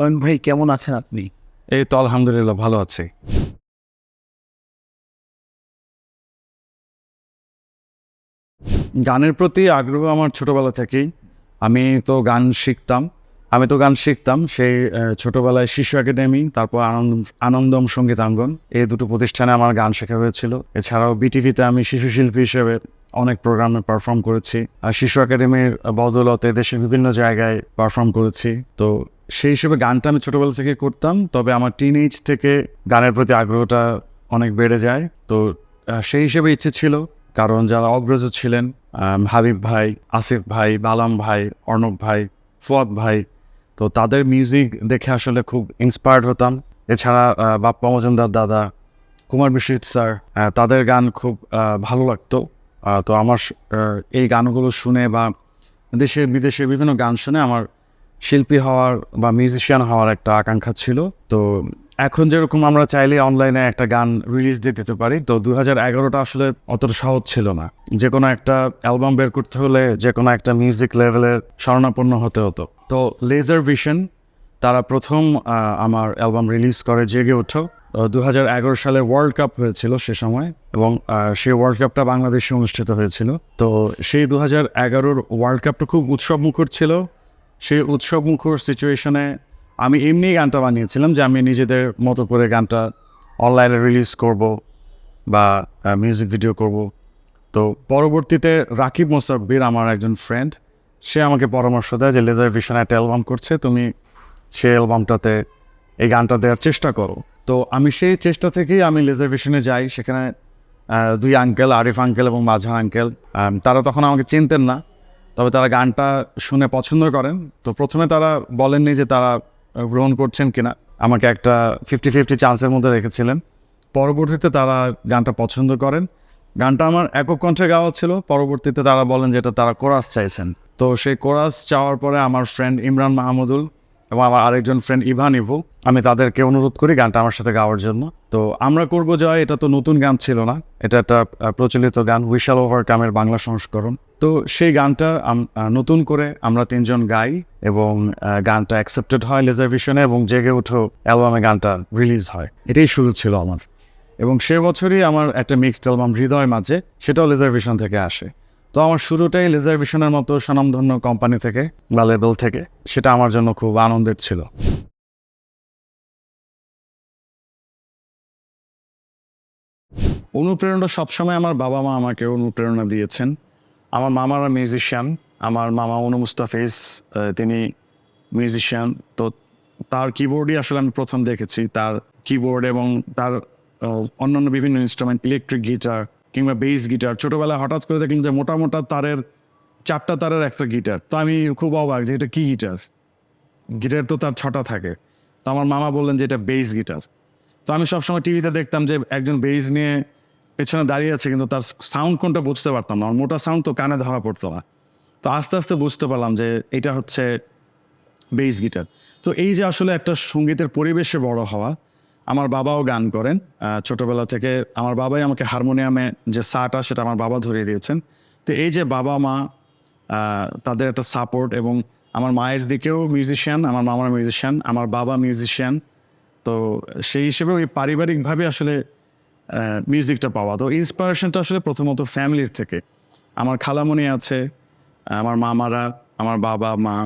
অয়ন ভাই, কেমন আছেন আপনি? এই তো আলহামদুলিল্লাহ, ভালো আছি। গানের প্রতি আগ্রহ আমার ছোটবেলা থেকেই। আমি তো গান শিখতাম, আমি তো গান শিখতাম, সেই ছোটবেলায় শিশু একাডেমি, তারপর আনন্দ, আনন্দম সঙ্গীতাঙ্গন, এই দুটো প্রতিষ্ঠানে আমার গান শেখা হয়েছিল। এছাড়াও বিটিভিতে আমি শিশু শিল্পী হিসেবে অনেক প্রোগ্রামে পারফর্ম করেছি। আর শিশু একাডেমির বদৌলতে দেশের বিভিন্ন জায়গায় পারফর্ম করেছি। তো সেই হিসেবে গানটা আমি ছোটোবেলা থেকে করতাম, তবে আমার টিন এইজ থেকে গানের প্রতি আগ্রহটা অনেক বেড়ে যায়। তো সেই হিসেবে ইচ্ছে ছিল, কারণ যারা অগ্রজ ছিলেন হাবিব ভাই, আসিফ ভাই, বালাম ভাই, অর্ণব ভাই, ফুয়াদ ভাই, তো তাদের মিউজিক দেখে আসলে খুব ইন্সপায়ার্ড হতাম। এছাড়া বাপ্পা মজুমদার দাদা, কুমার বিশ্বজিৎ স্যার তাদের গান খুব ভালো লাগতো। তো আমার এই গানগুলো শুনে বা দেশের বিদেশের বিভিন্ন গান শুনে আমার শিল্পী হওয়ার বা মিউজিশিয়ান হওয়ার একটা আকাঙ্ক্ষা ছিল। তো এখন যেরকম আমরা চাইলে অনলাইনে একটা গান রিলিজ দিয়ে দিতে পারি, তো দু হাজার এগারোটা আসলে অতটা সহজ ছিল না। যে কোনো একটা অ্যালবাম বের করতে হলে যে কোনো একটা মিউজিক লেভেলের শরণাপন্ন হতে হতো। তো লেজার ভিশন তারা প্রথম আমার অ্যালবাম রিলিজ করে জেগে ওঠো। দু হাজার এগারো সালে ওয়ার্ল্ড কাপ হয়েছিল সে সময় এবং সেই ওয়ার্ল্ড কাপটা বাংলাদেশে অনুষ্ঠিত হয়েছিল। তো সেই দু হাজার এগারোর ওয়ার্ল্ড কাপটা খুব উৎসব মুখর ছিল। সেই উৎসব মুখর সিচুয়েশনে আমি এমনি গানটা বানিয়েছিলাম যে আমি নিজেদের মতো করে গানটা অনলাইনে রিলিজ করব বা মিউজিক ভিডিও করব। তো পরবর্তীতে রাকিব মোসাব্বির আমার একজন ফ্রেন্ড সে আমাকে পরামর্শ দেয় যে লেজার ভিশন একটা অ্যালবাম করছে, তুমি সেই অ্যালবামটাতে এই গানটা দেওয়ার চেষ্টা করো। তো আমি সেই চেষ্টা থেকেই আমি লেজার ভিশনে যাই, সেখানে দুই আঙ্কেল আরিফ আঙ্কেল এবং মাঝার আঙ্কেল তারা তখন আমাকে চিনতেন না। তবে তারা গানটা শুনে পছন্দ করেন। তো প্রথমে তারা বলেননি যে তারা গ্রহণ করছেন কিনা। আমাকে একটা ফিফটি ফিফটি চান্সের মধ্যে রেখেছিলেন। পরবর্তীতে তারা গানটা পছন্দ করেন। গানটা আমার একক কণ্ঠে গাওয়া ছিল। পরবর্তীতে তারা বলেন যে এটা তারা কোরাস চাইছেন। তো সেই কোরাস চাওয়ার পরে আমার ফ্রেন্ড ইমরান মাহমুদুল এবং আমার আরেকজন ফ্রেন্ড ইভান ইভু, আমি তাদেরকে অনুরোধ করি গানটা আমার সাথে গাওয়ার জন্য। তো আমরা করব জয়, এটা তো নতুন গান ছিল না, এটা একটা প্রচলিত গান উইশাল ওভারকামের বাংলা সংস্করণ। তো সেই গানটা নতুন করে আমরা তিনজন গাই এবং গানটা অ্যাকসেপ্টেড হয় লেজারভিশনে এবং জেগে উঠো অ্যালবামে গানটা রিলিজ হয়। এটাই শুরু ছিল আমার। এবং সে বছরই আমার একটা মিক্সড অ্যালবাম হৃদয় মাঝে, সেটাও লেজারভিশন থেকে আসে। তো আমার শুরুটাই লেজারভিশনের মতো স্বনামধন্য কোম্পানি থেকে, বা লেবেল থেকে, সেটা আমার জন্য খুব আনন্দের ছিল। অনুপ্রেরণা সবসময় আমার বাবা মা আমাকে অনুপ্রেরণা দিয়েছেন। আমার মামারা মিউজিশিয়ান আমার মামা অনু মুস্তাফিজ তিনি মিউজিশিয়ান তো তার কিবোর্ডই আসলে আমি প্রথম দেখেছি। তার কিবোর্ড এবং তার অন্যান্য বিভিন্ন ইনস্ট্রুমেন্ট ইলেকট্রিক গিটার কিংবা বেস গিটার ছোটোবেলায় হঠাৎ করে দেখলাম যে মোটা মোটা তারের, চারটা তারের একটা গিটার তো আমি খুব অবাক যে এটা কী গিটার গিটার তো তার ছটা থাকে। তো আমার মামা বললেন যে এটা বেস গিটার তো আমি সবসময় টিভিতে দেখতাম যে একজন বেস নিয়ে পেছনে দাঁড়িয়ে আছে, কিন্তু তার সাউন্ড কোনটা বুঝতে পারতাম না। আর মোটা সাউন্ড তো কানে ধরা পড়তো না। তো আস্তে আস্তে বুঝতে পারলাম যে এটা হচ্ছে বেস গিটার তো এই যে আসলে একটা সঙ্গীতের পরিবেশে বড় হওয়া আমার বাবাও গান করেন। ছোটবেলা থেকে আমার বাবাই আমাকে হারমোনিয়ামে যে সাটা সেটা আমার বাবা ধরিয়ে দিয়েছেন। তো এই যে বাবা মা তাদের একটা সাপোর্ট এবং আমার মায়ের দিকেও মিউজিশিয়ান আমার মামার মিউজিশিয়ান আমার বাবা মিউজিশিয়ান তো সেই হিসেবে ওই পারিবারিকভাবে আসলে মিউজিকটা পাওয়া। তো ইন্সপিরেশনটা আসলে প্রথমত ফ্যামিলির থেকে। আমার খালামণি আছে, আমার মামারা, আমার বাবা মা।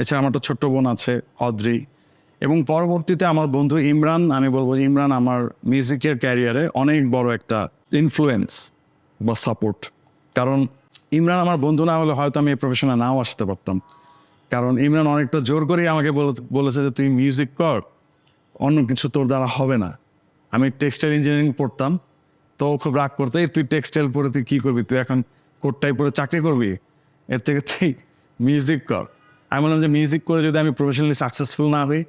এছাড়া আমার একটা ছোট্ট বোন আছে, অদ্রি। এবং পরবর্তীতে আমার বন্ধু ইমরান, আমি বলব ইমরান আমার মিউজিকের ক্যারিয়ারে অনেক বড় একটা ইনফ্লুয়েন্স বা সাপোর্ট কারণ ইমরান আমার বন্ধু না হলে হয়তো আমি এই প্রফেশনে নাও আসতে পারতাম। কারণ ইমরান অনেকটা জোর করেই আমাকে বলে- বলেছে যে, তুই মিউজিক কর, অন্য কিছু তোর দ্বারা হবে না। আমি টেক্সটাইল ইঞ্জিনিয়ারিং পড়তাম, তো খুব রাগ করতে তুই টেক্সটাইল পড়ে তুই কী করবি? তুই এখন কোটটাই পরে চাকরি করবি? এর থেকে তুই মিউজিক কর। আমি বললাম যে মিউজিক করে যদি আমি প্রফেশনালি সাকসেসফুল না হই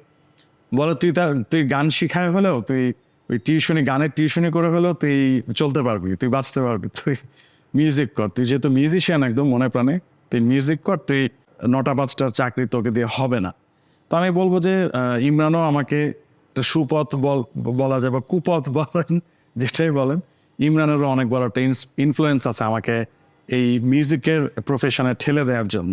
বলে, তুই তা, তুই গান শিখায় হলেও, তুই ওই টিউশনি, গানের টিউশনি করে হলেও তুই চলতে পারবি, তুই বাঁচতে পারবি, তুই মিউজিক কর। তুই যেহেতু মিউজিশিয়ান একদম মনে প্রাণে, তুই মিউজিক কর, তুই নটা পাঁচটার চাকরি তোকে দিয়ে হবে না। তো আমি বলব যে ইমরানও আমাকে একটা সুপথ বল, বলা যায় বা কুপথ বলেন, যেটাই বলেন, ইমরানেরও অনেক বড় একটা ইনফ্লুয়েন্স আছে আমাকে এই মিউজিকের প্রফেশনে ঠেলে দেওয়ার জন্য।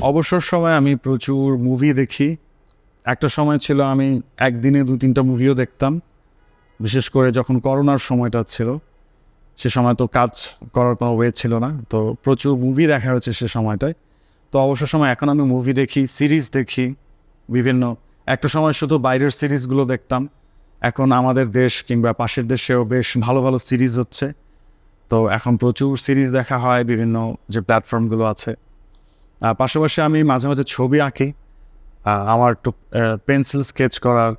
অবসর সময় আমি প্রচুর মুভি দেখি। একটা সময় ছিল আমি একদিনে দু তিনটা মুভিও দেখতাম। বিশেষ করে যখন করোনার সময়টা ছিল, সে সময় তো কাজ করার কোনো ওয়ে ছিল না। তো প্রচুর মুভি দেখা হয়েছে সে সময়টায়। তো অবসর সময় এখন আমি মুভি দেখি সিরিজ দেখি, বিভিন্ন। একটা সময় শুধু বাইরের সিরিজগুলো দেখতাম। এখন আমাদের দেশ কিংবা পাশের দেশেও বেশ ভালো ভালো সিরিজ হচ্ছে। তো এখন প্রচুর সিরিজ দেখা হয়, বিভিন্ন যে প্ল্যাটফর্মগুলো আছে। পাশাপাশি আমি মাঝে মাঝে ছবি আঁকি। আমার একটু পেন্সিল স্কেচ করার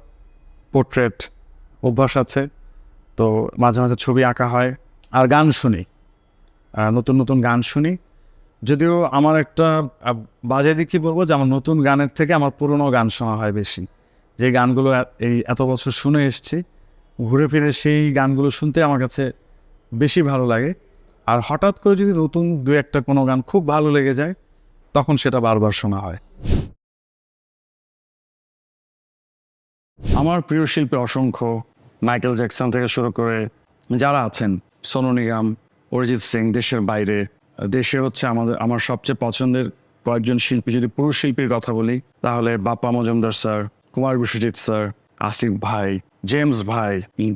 পোর্ট্রেট অভ্যাস আছে। তো মাঝে মাঝে ছবি আঁকা হয় আর গান শুনি। নতুন নতুন গান শুনি। যদিও আমার একটা বাজে দিক কি বলব যে আমার নতুন গানের থেকে আমার পুরনো গান শোনা হয় বেশি। যে গানগুলো এই এত বছর শুনে এসেছি, ঘুরে ফিরে সেই গানগুলো শুনতে আমার কাছে বেশি ভালো লাগে। আর হঠাৎ করে যদি নতুন দু একটা কোনো গান খুব ভালো লেগে যায় তখন সেটা বারবার শোনা হয়। আমার প্রিয় শিল্পী অসংখ্য, মাইকেল জ্যাকসন থেকে শুরু করে যারা আছেন, সোনু নিগম, অরিজিৎ সিং, দেশের বাইরে, দেশে হচ্ছে আমাদের, আমার সবচেয়ে পছন্দের কয়েকজন শিল্পী, যদি পুরুষ শিল্পীর কথা বলি, তাহলে বাপ্পা মজুমদার স্যার, কুমার বিশ্বজিৎ স্যার, আসিফ ভাই, জেমস ভাই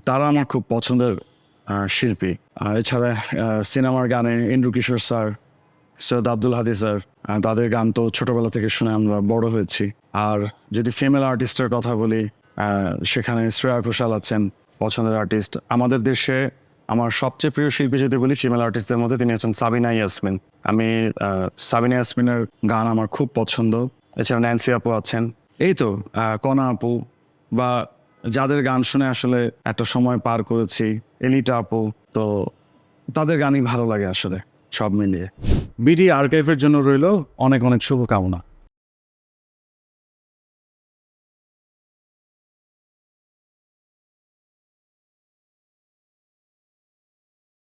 তারা আমার খুব পছন্দের শিল্পী। এছাড়া সিনেমার গানে ইন্দ্র কিশোর স্যার সৈয়দ আব্দুল হাদি স্যার তাদের গান তো ছোটবেলা থেকে শুনে আমরা বড় হয়েছি। আর যদি ফিমেল আর্টিস্টের কথা বলি সেখানে শ্রেয়া ঘোষাল আছেন, পছন্দের আর্টিস্ট আমাদের দেশে আমার সবচেয়ে প্রিয় শিল্পী যদি বলি ফিমেল আর্টিস্টদের মধ্যে তিনি হচ্ছেন সাবিনা ইয়াসমিন। আমি সাবিনা ইয়াসমিনের গান আমার খুব পছন্দ। এছাড়া ন্যান্সি আপু আছেন। এই তো কণা আপু, বা যাদের গান শুনে আসলে একটা সময় পার করেছি, এলিটা আপু, তো তাদের গানই ভালো লাগে আসলে। সব মিলিয়ে। বিডি আর্কাইভের জন্য রইল অনেক অনেক শুভকামনা।